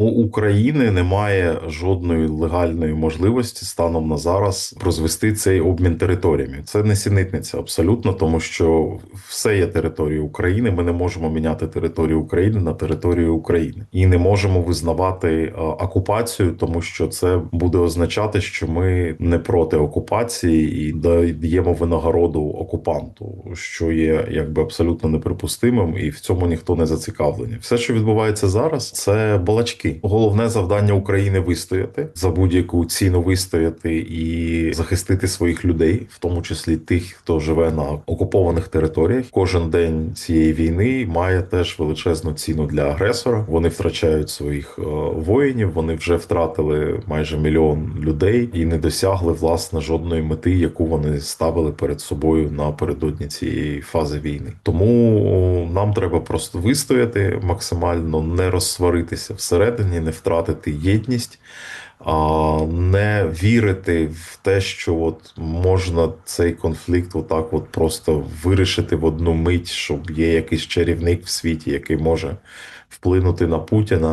У України немає жодної легальної можливості станом на зараз розвести цей обмін територіями. Це не сінитниця абсолютно, тому що все є територією України. Ми не можемо міняти територію України на територію України і не можемо визнавати окупацію, тому що це буде означати, що ми не проти окупації і даємо винагороду окупанту, що є якби абсолютно неприпустимим, і в цьому ніхто не зацікавлений. Все, що відбувається зараз, це балачки. Головне завдання України вистояти за будь-яку ціну вистояти і захистити своїх людей, в тому числі тих, хто живе на окупованих територіях. Кожен день цієї війни має теж величезну ціну для агресора. Вони втрачають своїх е, воїнів. Вони вже втратили майже мільйон людей і не досягли власне жодної мети, яку вони ставили перед собою напередодні цієї фази війни. Тому нам треба просто вистояти максимально, не розсваритися всередині, не втратити єдність. Не вірити в те, що от можна цей конфлікт отак от просто вирішити в одну мить, щоб є якийсь чарівник в світі, який може вплинути на Путіна